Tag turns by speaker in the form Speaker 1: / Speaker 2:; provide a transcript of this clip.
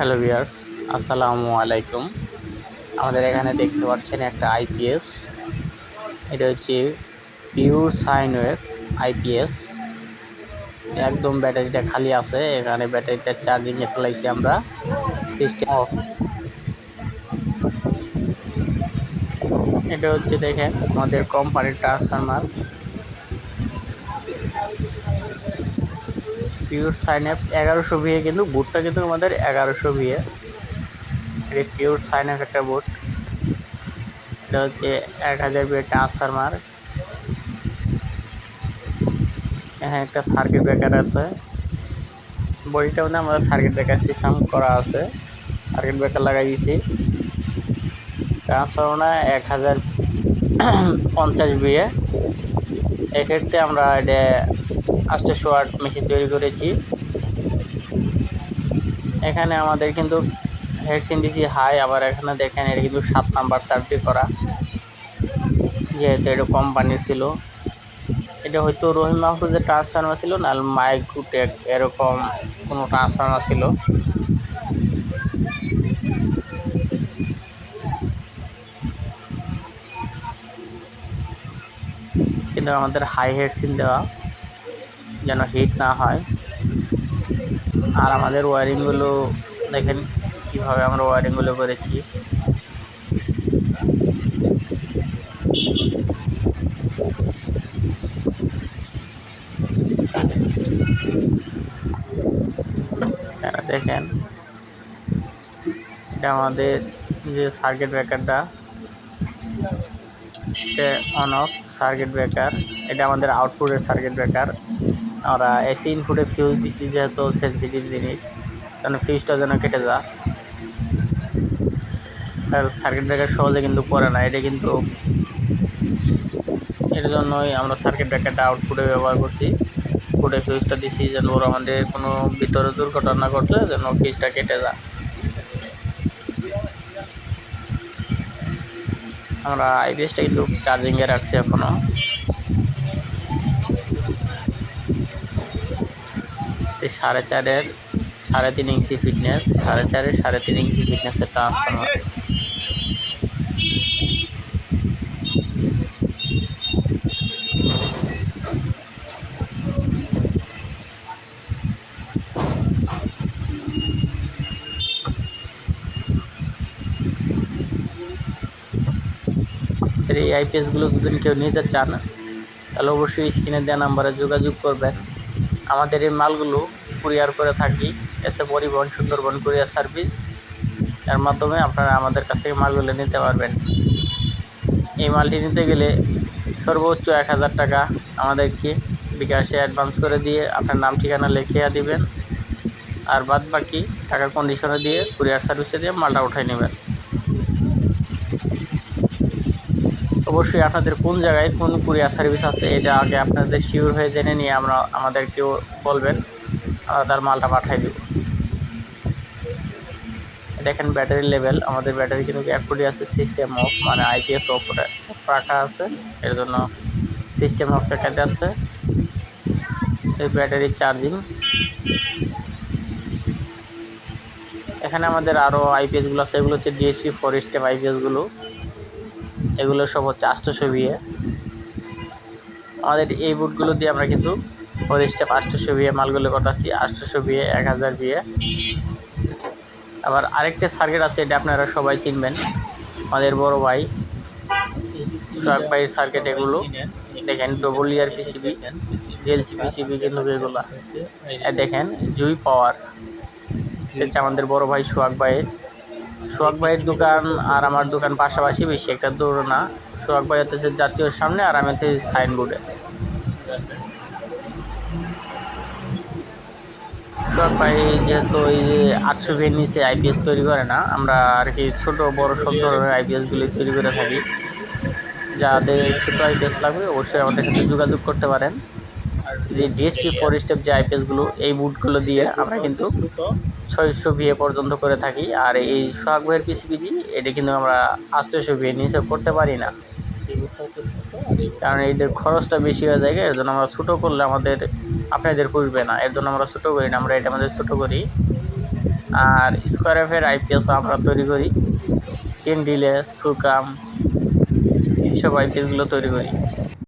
Speaker 1: Hello viewers আসসালামু আলাইকুম। আমাদের এখানে দেখতে পাচ্ছেন একটা আইপিএস এটা হচ্ছে পিওর সাইন ওয়েভ আইপিএস একদম ব্যাটারিটা খালি আছে, এখানে ব্যাটারিটা চার্জিংয়ে ফেলাইছি আমরা। System off. এটা হচ্ছে দেখেন, আমাদের কোম্পানির ট্রান্সফরমার পিওর সাইন অ্যাপ এগারোশো ভিএ কিন্তু বুটটা কিন্তু আমাদের এগারোশো ভিএ এটা পিওর সাইন অ্যাপ একটা বুট এটা হচ্ছে এক হাজার ভিএ ট্রান্সফরমার এখানে একটা সার্কিট ব্রেকার আছে। বডিটার মধ্যে আমাদের সার্কিট ব্রেকার সিস্টেম করা আছে। সার্কিট ব্রেকার লাগাই দিয়েছি। ট্রান্সফরমার এক হাজার পঞ্চাশ বিয়ে এক্ষেত্রে আমরা এটা আটশোশো ওয়াট মেশিন তৈরি করেছি। এখানে আমাদের কিন্তু হেডসিন দিছি হাই, আবার এখানে দেখেন এটা কিন্তু সাত নাম্বার তার দিয়ে করা, যেহেতু এটা কোম্পানির ছিল। এটা হয়তো রহিম মাহফুজের ট্রান্সফার্মার ছিল না মাইক গুটেক এরকম কোনো ট্রান্সফার্মার ছিল। কিন্তু আমাদের হাই হেডসিন দেওয়া। যেন হিট না হয়। আর আমাদের ওয়ারিংগুলো দেখেন কীভাবে আমরা ওয়ারিংগুলো করেছি। দেখেন। এটা আমাদের যে সার্কিট ব্রেকারটা অন অফ সার্কিট ব্রেকার এটা আমাদের আউটপুটের সার্কিট ব্রেকার আমরা এসি ইনপুটে ফিউজ দিচ্ছি যেহেতু সেন্সিটিভ জিনিস যেন ফিউজটা যেন কেটে যা আর সার্কিট ব্রেকার সহজে কিন্তু পড়ে না, এটা কিন্তু এর জন্যই আমরা সার্কিট ব্রেকারটা আউটপুটে ব্যবহার করছি। ফুটে ফিউজটা দিছি যেন ওর আমাদের কোনো ভিতরে দুর্ঘটনা ঘটলে যেন ফিউজটা কেটে যায়। আমরা আইপিএসটা কিন্তু চার্জিংয়ে রাখছি এখনও এই সাড়ে চারের, সাড়ে তিন ইঞ্চি ফিটনেস সাড়ে চারের, সাড়ে তিন ইঞ্চি ফিটনেসের ট্রান্সফর্মার এই আইপিএসগুলো যদি কেউ নিতে চান, তাহলে অবশ্যই স্ক্রিনে দেওয়া নাম্বারে যোগাযোগ করবেন। আমাদের এই মালগুলো কুরিয়ার করে থাকি, এসে পরিবহন সুন্দরবন কুরিয়ার সার্ভিস, এর মাধ্যমে আপনারা আমাদের কাছ থেকে মালগুলো নিতে পারবেন। এই মালটি নিতে গেলে সর্বোচ্চ এক হাজার টাকা আমাদেরকে বিকাশে অ্যাডভান্স করে দিয়ে আপনার নাম, ঠিকানা লিখিয়ে দিবেন, আর বাদ বাকি টাকার কন্ডিশনে দিয়ে কুরিয়ার সার্ভিসে দিয়ে মালটা উঠাই নেবেন। অবশ্যই আপনাদের কোন জায়গায় কোন কুরিয়ার সার্ভিস আছে, এটা আগে আপনাদের শিওর হয়ে জেনে নিয়ে আমরা আমাদেরকেও বলবেন। তার মালটা পাঠাই দেব। দেখেন ব্যাটারি লেভেল আমাদের ব্যাটারি কিন্তু এখনই আছে সিস্টেম অফ মানে আইপিএস অফ রাখা আছে, এর জন্য সিস্টেম অফ রেখে যাচ্ছে এই ব্যাটারি চার্জিং এখানে আমাদের আরও আইপিএসগুলো আছে, এগুলো হচ্ছে ডিএসপি ফোর স্টেপ আইপিএসগুলো এগুলো সব হচ্ছে আষ্টশো আমাদের এই বুটগুলো দিয়ে আমরা কিন্তু ফোর স্টেপ আষ্টশো মালগুলো করতেছি আষ্টশো এক হাজার বিয়ে আবার আরেকটা সার্কিট আছে, এটা আপনারা সবাই চিনবেন। আমাদের বড় ভাই, সোহাগ ভাইয়ের সার্কিট এগুলো। দেখেন ডবল ইয়ার পিসিবি জেলসি পিসিবি কিন্তু এগুলো। দেখেন, জুই পাওয়ার হচ্ছে আমাদের বড় ভাই সোহাগ ভাইয়ের। সোহাগ ভাইয়ের দোকান আর আমার দোকান পাশাপাশি বেশি একটা দূর না সোহাগ ভাই হচ্ছে জাতীয়র সামনে আর আমি হচ্ছে সাইনবোর্ডে সোহাগ ভাই যেহেতু এই যে আটশো ভিয়ের নিচে আইপিএস তৈরি করে না, আমরা আর কি ছোটো, বড় সব ধরনের আইপিএসগুলি তৈরি করে থাকি। যাদের ছোটো আইপিএস লাগবে অবশ্যই আমাদের সাথে যোগাযোগ করতে পারেন। যে ডিএসপি ফোর স্টেপ যে আইপিএসগুলো এই বুটগুলো দিয়ে আমরা কিন্তু ছয়শো বিয়ে পর্যন্ত করে থাকি। আর এই সোহাগ ভাইয়ের পিসিপিজি এটা কিন্তু আমরা আষ্টশো ভিএ নিচে করতে পারি না। কারণ এদের খরচটা বেশি হয়ে যায়, এর জন্য আমরা ছোটো করলে আমাদের, আপনাদের পুষবে না। এর জন্য আমরা ছোটো করি না, আমরা এটা আমাদের ছোটো করি। আর স্কোয়ার এফের আইপিএসও আমরা তৈরি করি। টেন ডিলে সুকাম এইসব আইপিএসগুলো তৈরি করি।